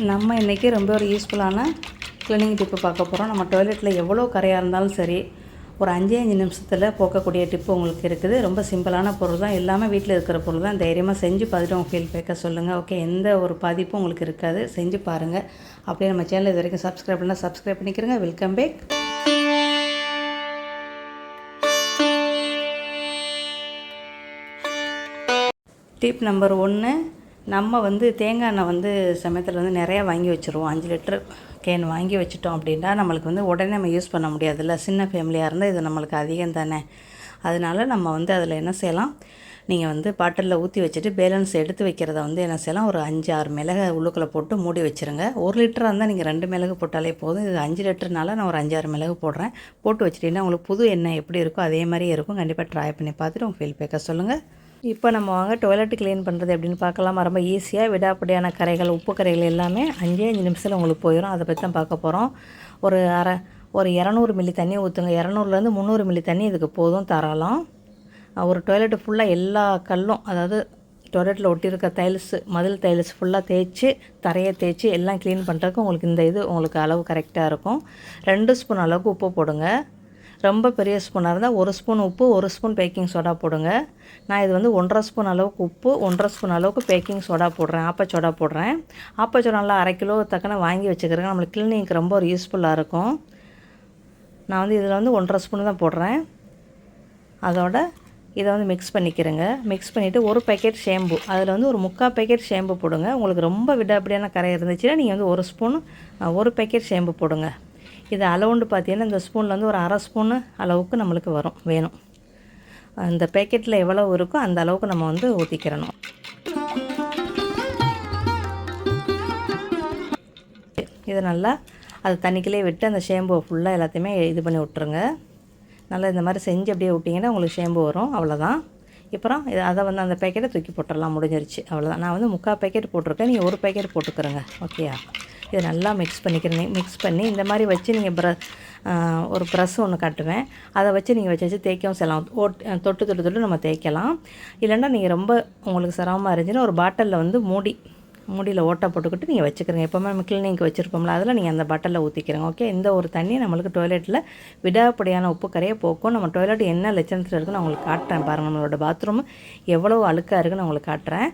நம்ம இன்றைக்கி ரொம்ப ஒரு யூஸ்ஃபுல்லான க்ளீனிங் டிப்பு பார்க்க போகிறோம் நம்ம டாய்லெட்டில் எவ்வளோ கரையாக இருந்தாலும் சரி ஒரு அஞ்சே அஞ்சு நிமிஷத்தில் போக்கக்கூடிய டிப்பு உங்களுக்கு இருக்குது. ரொம்ப சிம்பிளான பொருள் தான். எல்லாமே வீட்டில் இருக்கிற பொருள் தான். தைரியமாக செஞ்சு பார்த்துட்டு உங்கள் ஃபீல் பேக்க சொல்லுங்கள் ஓகே எந்த ஒரு பாதிப்பும் உங்களுக்கு இருக்காது. செஞ்சு பாருங்கள் அப்படியே நம்ம சேனல் இது வரைக்கும் சப்ஸ்கிரைப் பண்ணால் சப்ஸ்கிரைப் பண்ணிக்கிறங்க. வெல்கம் பேக் டிப் நம்பர் ஒன்று நம்ம வந்து தேங்காய் எண்ணெய் வந்து சமயத்தில் வந்து நிறையா வாங்கி வச்சுருவோம். அஞ்சு லிட்டர் கேன் வாங்கி வச்சுட்டோம் அப்படின்னா நம்மளுக்கு வந்து உடனே நம்ம யூஸ் பண்ண முடியாதுல்ல. சின்ன ஃபேமிலியாக இருந்தால் இது நம்மளுக்கு அதிகம் தானே. அதனால நம்ம வந்து அதில் என்ன செய்யலாம்? நீங்கள் வந்து பாட்டிலில் ஊற்றி வச்சுட்டு பேலன்ஸ் எடுத்து வைக்கிறத வந்து என்ன செய்யலாம்? ஒரு அஞ்சு ஆறு மிளகு உள்ளுக்குள்ளே போட்டு மூடி வச்சுருங்க. ஒரு லிட்டராக இருந்தால் நீங்கள் ரெண்டு மிளகு போட்டாலே போதும். இது அஞ்சு லிட்டர்னால நான் ஒரு அஞ்சாறு மிளகு போடுறேன். போட்டு வச்சுட்டீங்கன்னா உங்களுக்கு புது எண்ணெய் எப்படி இருக்கோ அதே மாதிரியே இருக்கும். கண்டிப்பாக ட்ரை பண்ணி பார்த்துட்டு உங்கள் ஃபீல் பேக்க சொல்லுங்கள் இப்போ நம்ம வாங்க டொய்லெட் க்ளீன் பண்ணுறது அப்படின்னு பார்க்கலாம். ரொம்ப ஈஸியாக விடாப்படியான கரைகள் உப்பு கரைகள் எல்லாமே அஞ்சே அஞ்சு நிமிஷத்தில் உங்களுக்கு போயிடும் அதை பற்றி தான் பார்க்க போகிறோம் ஒரு அரை ஒரு இரநூறு மில்லி தண்ணி ஊற்றுங்க இரநூறுலேருந்து முந்நூறு மில்லி தண்ணி இதுக்கு போதும் தரலாம் ஒரு டொய்லெட்டு ஃபுல்லாக எல்லா கல்லும் அதாவது டொய்லெட்டில் ஒட்டியிருக்க டைல்ஸு மதில் டைல்ஸ் ஃபுல்லாக தேய்ச்சி தரையை தேய்ச்சி எல்லாம் க்ளீன் பண்ணுறதுக்கு உங்களுக்கு இந்த இது உங்களுக்கு அளவு கரெக்டாக இருக்கும். ரெண்டு ஸ்பூன் அளவுக்கு உப்பு போடுங்க. ரொம்ப பெரிய ஸ்பூனாக இருந்தால் ஒரு ஸ்பூன் உப்பு ஒரு ஸ்பூன் பேக்கிங் சோடா போடுங்க. நான் இது வந்து ஒன்றரை ஸ்பூன் அளவுக்கு உப்பு ஒன்றரை ஸ்பூன் அளவுக்கு பேக்கிங் சோடா போடுறேன். ஆப்பச்சோடா போடுறேன். ஆப்பச்சோடா நல்லா அரை கிலோ தக்கன வாங்கி வச்சுக்கிறேன் நம்மளுக்கு கிளினிக்கு ரொம்ப ஒரு யூஸ்ஃபுல்லாக இருக்கும். நான் வந்து இதில் வந்து ஒன்றரை ஸ்பூன் தான் போடுறேன். அதோட இதை வந்து மிக்ஸ் பண்ணிக்கிறேங்க. மிக்ஸ் பண்ணிவிட்டு ஒரு பேக்கெட் ஷேம்பு அதில் வந்து ஒரு முக்கால் பேக்கெட் ஷேம்பு போடுங்க. உங்களுக்கு ரொம்ப விடாப்படியான கரை இருந்துச்சுன்னா நீங்கள் வந்து ஒரு ஸ்பூன் ஒரு பேக்கெட் ஷேம்பு போடுங்க. இது அளவுண்டு பார்த்தீங்கன்னா இந்த ஸ்பூனில் வந்து ஒரு அரை ஸ்பூனு அளவுக்கு நம்மளுக்கு வரும் வேணும். அந்த பேக்கெட்டில் எவ்வளோ இருக்கோ அந்த அளவுக்கு நம்ம வந்து ஊற்றிக்கிறணும் இது நல்லா அது தண்ணிக்கிலே விட்டு அந்த ஷேம்புவை ஃபுல்லாக எல்லாத்தையுமே இது பண்ணி விட்ருங்க நல்லா இந்த மாதிரி செஞ்சு அப்படியே விட்டிங்கன்னா உங்களுக்கு ஷேம்பு வரும் அவ்வளோதான் அப்புறம் இது அதை வந்து அந்த பேக்கெட்டை தூக்கி போட்டுடலாம் முடிஞ்சிருச்சு. அவ்வளோதான் நான் வந்து முக்கால் பேக்கெட் போட்டிருக்கேன். நீங்கள் ஒரு பேக்கெட் போட்டுக்கிறேங்க. ஓகேயா இதை நல்லா மிக்ஸ் பண்ணிக்கிறேன் மிக்ஸ் பண்ணி இந்த மாதிரி வச்சு நீங்கள் ப்ர ஒரு ப்ரெஸ் ஒன்று கட்டுவேன் அதை வச்சு நீங்கள் வச்சு வச்சு தேய்க்கவும் செய்யலாம். ஓட் தொட்டு தொட்டு தொட்டு நம்ம தேய்க்கலாம். இல்லைன்னா நீங்கள் ரொம்ப உங்களுக்கு சிரமமாக இருந்துச்சுன்னா ஒரு பாட்டிலில் வந்து மூடி முடியில் ஓட்டை போட்டுக்கிட்டு நீங்கள் வச்சுக்கிறீங்க. எப்போவுமே நம்ம கிளினிக் வச்சுருப்போம்ல அதில் நீங்கள் அந்த பட்டலில் ஊற்றிக்கிறீங்க ஓகே இந்த ஒரு தண்ணி நம்மளுக்கு டாய்லெட்டில் விடாப்படியான உப்பு கரையை போக்கும். நம்ம டாய்லெட் என்ன லட்சணத்தில் இருக்குன்னு நான் உங்களுக்கு காட்டுறேன் பாருங்கள் நம்மளோட பாத்ரூம் எவ்வளோ அழுக்காக இருக்குன்னு உங்களுக்கு காட்டுறேன்.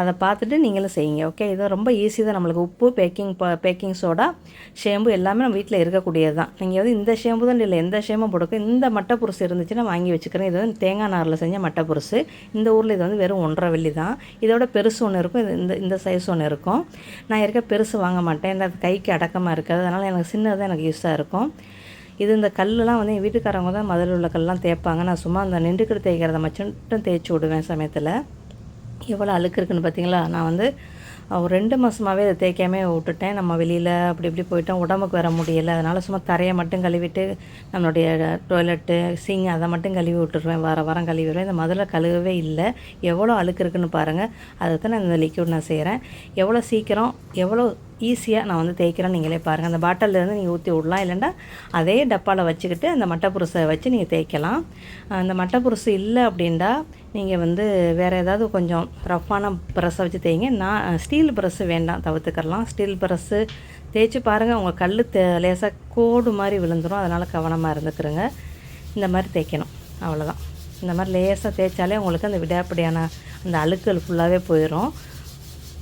அதை பார்த்துட்டு நீங்களும் செய்யுங்க. ஓகே இது ரொம்ப ஈஸி தான். நம்மளுக்கு உப்பு பேக்கிங் பேக்கிங் சோடா ஷேம்பு எல்லாமே நம்ம வீட்டில் இருக்கக்கூடியது தான். நீங்கள் வந்து இந்த ஷேம்பு தான் இல்லை எந்த ஷேம்பும் போடுக்க இந்த மட்டை புருசு இருந்துச்சுன்னா வாங்கி வச்சுக்கிறேன். இது வந்து தேங்காய் நாரில் செஞ்ச மட்டை புருசு. இந்த ஊரில் இது வந்து வெறும் ஒன்றரை வெள்ளி தான். இதோட பெருசு ஒன்று இருக்கும். இந்த இந்த சைஸ் ஒன்று இருக்கும். நான் இருக்க பெருசு வாங்க மாட்டேன். இந்த கைக்கு அடக்கமாக இருக்காது. அதனால் எனக்கு சின்னதாக எனக்கு யூஸாக இருக்கும். இது இந்த கல்லுலாம் வந்து என் வீட்டுக்காரவங்க தான் மதுரில் உள்ள கல்லாம் தேய்ப்பாங்க. நான் சும்மா அந்த நின்றுக்கிட்டு தேய்க்கிறத மட்டும் தேய்ச்சி விடுவேன் சமயத்தில். எவ்வளோ அழுக்கு இருக்குன்னு பார்த்தீங்களா நான் வந்து ஒரு ரெண்டு மாதமாகவே அதை தேய்க்காமே விட்டுட்டேன். நம்ம வெளியில் அப்படி இப்படி போயிட்டோம். உடம்புக்கு வர முடியலை. அதனால் சும்மா தரையை மட்டும் கழுவிட்டு நம்மளுடைய டாய்லெட்டு சிங் அதை மட்டும் கழுவி விட்டுருவேன். வார வாரம் கழுவி விடுவேன். இந்த முதல்ல கழுவவே இல்லை. எவ்வளோ அழுக்கு இருக்குன்னு பாருங்கள் அதை தான் நான் இந்த லிக்யூட் நான் செய்கிறேன் எவ்வளோ சீக்கிரம் எவ்வளோ ஈஸியாக நான் வந்து தேய்க்கிறேன். நீங்களே பாருங்கள் அந்த பாட்டிலேருந்து நீங்கள் ஊற்றி விடலாம். இல்லைன்னா அதே டப்பாவில் வச்சுக்கிட்டு அந்த மட்டைப்புருசை வச்சு நீங்கள் தேய்க்கலாம். அந்த மட்டைப்புருசு இல்லை அப்படின்டா நீங்கள் வந்து வேறு ஏதாவது கொஞ்சம் ரஃப்பான ப்ரெஸ்ஸை வச்சு தேய்ங்க. நான் ஸ்டீல் ப்ரெஸ்ஸு வேண்டாம். தவிர்த்துக்கலாம் ஸ்டீல் ப்ரெஸ்ஸு தேய்ச்சி பாருங்கள் உங்கள் கல் தே லேசாக கோடு மாதிரி விழுந்துடும் அதனால் கவனமாக இருந்துக்கிறங்க. இந்த மாதிரி தேய்க்கணும். அவ்வளோதான் இந்த மாதிரி லேசாக தேய்ச்சாலே உங்களுக்கு அந்த விடாப்படியான அந்த அழுக்கல் ஃபுல்லாகவே போயிடும்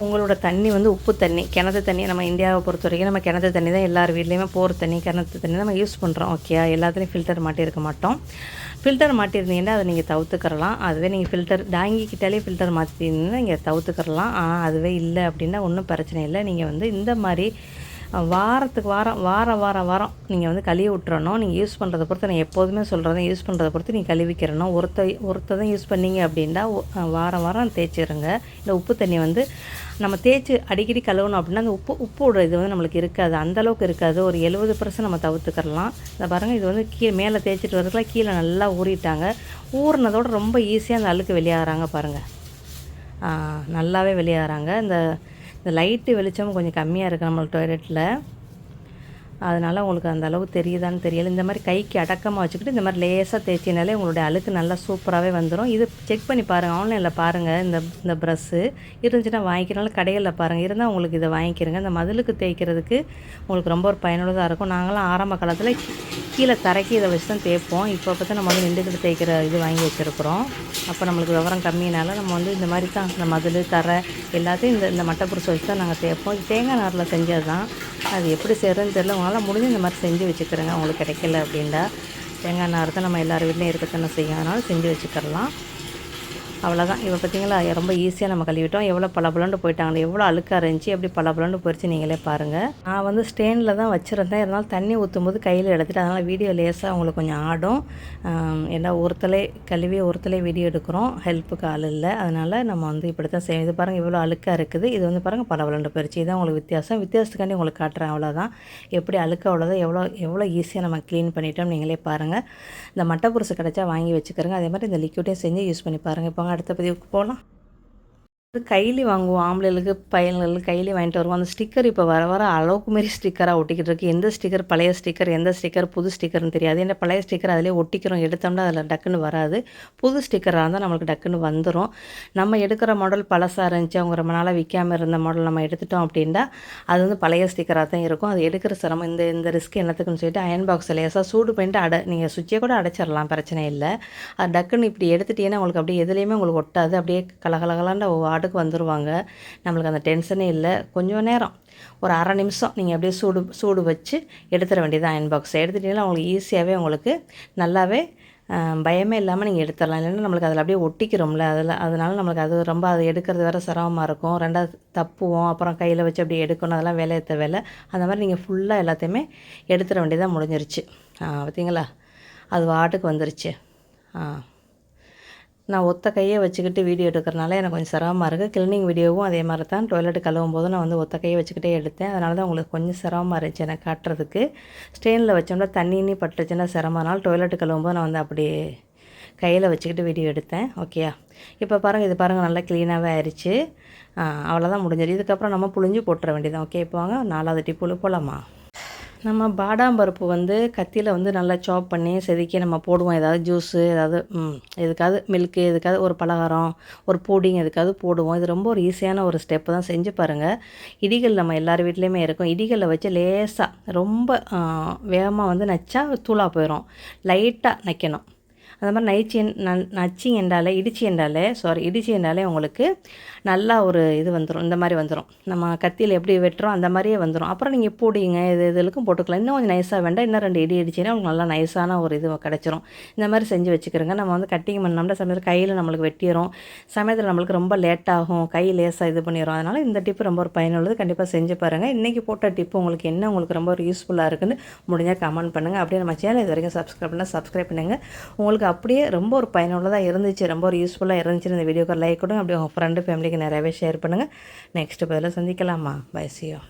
உங்களோட தண்ணி வந்து உப்பு தண்ணி கிணத்து தண்ணி. நம்ம இந்தியாவை பொறுத்த வரைக்கும் நம்ம கிணத்து தண்ணி தான் எல்லார் வீட்லேயுமே போகிற தண்ணி கிணத்து தண்ணி நம்ம யூஸ் பண்ணுறோம் ஓகே எல்லாத்துலேயும் ஃபில்டர் மாட்டியிருக்க மாட்டோம். ஃபில்டர் மாட்டியிருந்தீங்கன்னா அதை நீங்கள் தவிர்த்துக்கிறலாம். அதுவே நீங்கள் ஃபில்டர் டாங்கிக்கிட்டாலே ஃபில்டர் மாற்றிருந்தீங்கன்னா நீங்கள் தவிர்த்துக்கிறலாம். அதுவே இல்லை அப்படின்னா ஒன்றும் பிரச்சனை இல்லை. நீங்கள் வந்து இந்த மாதிரி வாரத்துக்கு வாரம் வாரம் வாரம் வாரம் நீங்கள் வந்து கழுவி விட்டுறணும். நீங்கள் யூஸ் பண்ணுறதை பொறுத்து நான் எப்போதுமே சொல்கிறத யூஸ் பண்ணுறதை பொறுத்து நீங்கள் கழுவிக்கிறணும் ஒருத்த ஒருத்த தான் யூஸ் பண்ணீங்க அப்படின்னா வாரம் வாரம் தேய்ச்சிருங்க. இந்த உப்பு தண்ணி வந்து நம்ம தேய்ச்சி அடிக்கடி கழுவணும் அப்படின்னா அந்த உப்பு உப்போட இது வந்து நம்மளுக்கு இருக்காது. அந்தளவுக்கு இருக்காது. ஒரு எழுபது பர்சன்ட் நம்ம தவிர்த்துக்கிறலாம். இந்த பாருங்கள் இது வந்து கீழே மேலே தேய்ச்சிட்டு வரதுக்குலாம் கீழே நல்லா ஊறிட்டாங்க. ஊறினதோட ரொம்ப ஈஸியாக அந்த அழுக்கு வெளியாகிறாங்க பாருங்கள் நல்லாவே வெளியாகிறாங்க. இந்த இந்த லைட்டு வெளிச்சமும் கொஞ்சம் கம்மியாக இருக்குது நம்மளுக்கு டாய்லெட்டில் அதனால் உங்களுக்கு அந்த அளவு தெரியுதான்னு தெரியல. இந்த மாதிரி கைக்கு அடக்கமாக வச்சுக்கிட்டு இந்த மாதிரி லேசாக தேய்ச்சினாலே உங்களுடைய அழுக்கு நல்லா சூப்பராகவே வந்துடும் இது செக் பண்ணி பாருங்கள் ஆன்லைனில் பாருங்கள் இந்த இந்த ப்ரஷ்ஷு இருந்துச்சுன்னா வாங்கிக்கிறனால கடைகளில் பாருங்கள் இருந்தால் உங்களுக்கு இதை வாங்கிக்கிறங்க. இந்த மதிலுக்கு தேய்க்கிறதுக்கு உங்களுக்கு ரொம்ப ஒரு பயனுள்ளதாக இருக்கும். நாங்களாம் ஆரம்ப காலத்தில் கீழே தரைக்கு இதை வச்சு தான் தேய்ப்போம். இப்போ பார்த்தா நம்ம வந்து நின்றுக்கிட்டு தேய்க்கிற இது வாங்கி வச்சுருக்குறோம். அப்போ நம்மளுக்கு விவரம் கம்மினால நம்ம வந்து இந்த மாதிரி தான். இந்த மதில் தரை எல்லாத்தையும் இந்த இந்த மட்டை புருஷை வச்சு தான் நாங்கள் தேய்ப்போம். தேங்காய் நாரில் செஞ்சது தான் அது எப்படி செய்கிறதுன்னு தெரியல. உங்களால் முடிஞ்சு இந்த மாதிரி செஞ்சு வச்சுக்கிறேங்க. உங்களுக்கு கிடைக்கல அப்படின்டா தேங்காய் நார் தான் நம்ம எல்லார் வீட்லேயும் இருக்கத்தானே செய்யும். அதனால் செஞ்சு வச்சுக்கிறலாம். அவ்வளோதான் இப்போ பார்த்தீங்களா ரொம்ப ஈஸியாக நம்ம கழுவிட்டோம். எவ்வளோ பளபளன்னு போயிட்டாங்களே எவ்வளோ அழுக்காக இருந்துச்சு எப்படி பளபளன்னு போயிடுச்சு நீங்களே பாருங்கள் நான் வந்து ஸ்டேனில் தான் வச்சுருந்தேன். இருந்தாலும் தண்ணி ஊற்றும் போது கையில் எடுத்துகிட்டு அதனால் வீடியோ லேஸாக உங்களுக்கு கொஞ்சம் ஆடும். ஏன்னா ஒருத்தலே கழுவி ஒருத்தலே வீடியோ எடுக்கிறோம். ஹெல்ப்புக்கு ஆள் இல்லை. அதனால் நம்ம வந்து இப்படி தான் செய்வோம் இது பாருங்கள் இவ்வளோ அழுக்காக இருக்குது. இது வந்து பாருங்கள் பளபளன்னு போயிடுச்சு இதான் உங்களுக்கு வித்தியாசம். வித்தியாசத்துக்காண்டி உங்களுக்கு காட்டுறேன் அவ்வளோதான் எப்படி அழுக்க அவ்வளோதான் எவ்வளோ எவ்வளோ ஈஸியாக நம்ம க்ளீன் பண்ணிட்டோம் நீங்களே பாருங்கள் இந்த மட்டை புருசு கிடச்சா வாங்கி வச்சுக்கிறோங்க அதே மாதிரி இந்த லிக்யூட்டையும் செஞ்சு யூஸ் பண்ணி பாருங்கள் இப்போ அடுத்த பதிவுக்கு போகலாம். அது கைலி வாங்குவோம். ஆம்பளைகளுக்கு பையன்களுக்கு கைலி வாங்கிட்டு வருவோம். அந்த ஸ்டிக்கர் இப்போ வர வர அளவுக்கு மாரி ஸ்டிக்கராக ஒட்டிக்கிட்டு இருக்கு. எந்த ஸ்டிக்கர்? பழைய ஸ்டிக்கர் எந்த ஸ்டிக்கர்? புது ஸ்டிக்கர்னு தெரியாது. ஏன்னா பழைய ஸ்டிக்கர் அதிலே ஒட்டிக்கிறோம். எடுத்தோம்னா அதில் டக்குன்னு வராது. புது ஸ்டிக்கராக இருந்தால் நம்மளுக்கு டக்குன்னு வந்துடும் நம்ம எடுக்கிற மாடல் பழசாக இருந்துச்சு. அவங்க ரொம்ப நாளாக விற்காமல் இருந்த மாடல் நம்ம எடுத்துட்டோம் அப்படின்னா அது வந்து பழைய ஸ்டிக்கராக தான் இருக்கும். அது எடுக்கிற சிரமம் இந்த இந்த ரிஸ்க் என்னத்துக்குன்னு சொல்லிட்டு அயன் பாக்ஸ் லேசாக சூடு பண்ணிட்டு அடை நீங்கள் சுவிட்சே கூட அடைச்சிடலாம் பிரச்சனை இல்லை. அது டக்குன்னு இப்படி எடுத்துட்டீங்கன்னா உங்களுக்கு அப்படியே எதுலேயுமே உங்களுக்கு ஒட்டாது. அப்படியே கலகலகலாண்ட பாட்டுக்கு வந்துடுவாங்க நம்மளுக்கு அந்த டென்ஷனே இல்லை. கொஞ்சம் நேரம். ஒரு அரை நிமிஷம் நீங்கள் அப்படியே சூடு சூடு வச்சு எடுத்துட வேண்டியது அயன் பாக்ஸ் எடுத்துட்டிங்கன்னா உங்களுக்கு ஈஸியாகவே உங்களுக்கு நல்லாவே பயமே இல்லாமல் நீங்கள் எடுத்துடலாம். இல்லைன்னா நம்மளுக்கு அதில் அப்படியே ஒட்டிக்கிறோம்ல. அதில் அதனால் நம்மளுக்கு அது ரொம்ப அது எடுக்கிறது வேறு சிரமமாக இருக்கும். ரெண்டாவது தப்புவோம். அப்புறம் கையில் வச்சு அப்படியே எடுக்கணும். அதெல்லாம் வேலையத்த வேலை அந்த மாதிரி நீங்கள் ஃபுல்லாக எல்லாத்தையுமே எடுத்துட வேண்டியதாக முடிஞ்சிருச்சு. பார்த்தீங்களா அது வாட்டுக்கு வந்துருச்சு. ஆ. நான் ஒத்த கையை வச்சுக்கிட்டு வீடியோ எடுக்கிறனால எனக்கு கொஞ்சம் சிரமமாக இருக்குது கிளீனிங் வீடியோவும் அதே மாதிரி தான் டொய்லெட் கழுவும் போது நான் வந்து ஒத்த கையை வச்சுக்கிட்டே எடுத்தேன். அதனால தான் உங்களுக்கு கொஞ்சம் சிரமமாக இருந்துச்சு எனக்கு காட்டுறதுக்கு. ஸ்டெயினில் வச்சோம்னா தண்ணி பட்டுச்சுன்னா சிரமம்னால டொய்லெட் கழுவும் போது நான் வந்து அப்படியே கையில் வச்சுக்கிட்டு வீடியோ எடுத்தேன். ஓகேயா இப்போ பாருங்கள் இது பாருங்கள் நல்லா க்ளீனாகவே ஆயிடுச்சு அவ்வளோதான் முடிஞ்சிடும் இதுக்கப்புறம் நம்ம புழிஞ்சு போட்டுற வேண்டியதான் ஓகே இப்போ வாங்க நாலாவது டிப்புழு போகலாமா நம்ம பாதாம் பருப்பு வந்து கத்தியில் வந்து நல்லா சாப் பண்ணி செதுக்கி நம்ம போடுவோம். ஏதாவது ஜூஸு ஏதாவது எதுக்காவது மில்க்கு எதுக்காவது ஒரு பலகாரம் ஒரு பூடிங் எதுக்காவது போடுவோம். இது ரொம்ப ஒரு ஈஸியான ஒரு ஸ்டெப்பு தான். செஞ்சு பாருங்கள் இடிகள் நம்ம எல்லார் வீட்லேயுமே இருக்கும். இடிகளில் வச்சு லேசாக ரொம்ப வேகமாக வந்து நச்சா தூளாக போயிடும் லைட்டாக நைக்கணும். அந்த மாதிரி நைச்சி ந நச்சி என்றாலே இடிச்சி என்றாலே சாரி இடிச்சி என்றாலே உங்களுக்கு நல்லா ஒரு இது வந்துடும் இந்த மாதிரி வந்துடும் நம்ம கத்தியில் எப்படி வெட்டுறோம் அந்த மாதிரியே வந்துடும் அப்புறம் நீங்கள் பூடிங்க இது இதுலுக்கும் போட்டுக்கலாம். இன்னும் கொஞ்சம் நைஸாக வேண்டாம் இன்னும் ரெண்டு இடி இடிச்சின்னா உங்களுக்கு நல்லா நைஸான ஒரு இது கிடச்சிரும். இந்த மாதிரி செஞ்சு வச்சுக்கிறோங்க. நம்ம வந்து கட்டிங் பண்ணோம்னா சமயத்தில் கையில் நம்மளுக்கு வெட்டிடும் சமயத்தில் நம்மளுக்கு ரொம்ப லேட்டாகும் கை லேசாக இது பண்ணிடும் அதனால் இந்த டிப்பு ரொம்ப ஒரு பயனுள்ளது. கண்டிப்பாக செஞ்சு பாருங்கள் இன்றைக்கி போட்ட டிப்பு உங்களுக்கு என்ன உங்களுக்கு ரொம்ப ஒரு யூஸ்ஃபுல்லாக இருக்குன்னு முடிஞ்சால் கமெண்ட் பண்ணுங்கள் அப்படியே நம்ம சேனல் இது வரைக்கும் சப்ஸ்கிரைப் பண்ணால் சப்ஸ்கிரைப் பண்ணுங்கள் உங்களுக்கு அப்படியே ரொம்ப ஒரு பயனுள்ளதாக இருந்துச்சு ரொம்ப ஒரு யூஸ்ஃபுல்லாக இருந்துச்சு இந்த வீடியோக்கு லைக் கொடுங்க. அப்படியே உங்கள் ஃப்ரெண்டு ஃபேமிலிக்கு நிறையவே ஷேர் பண்ணுங்கள் நெக்ஸ்ட் பதில் சந்திக்கலாமா? பை சியோ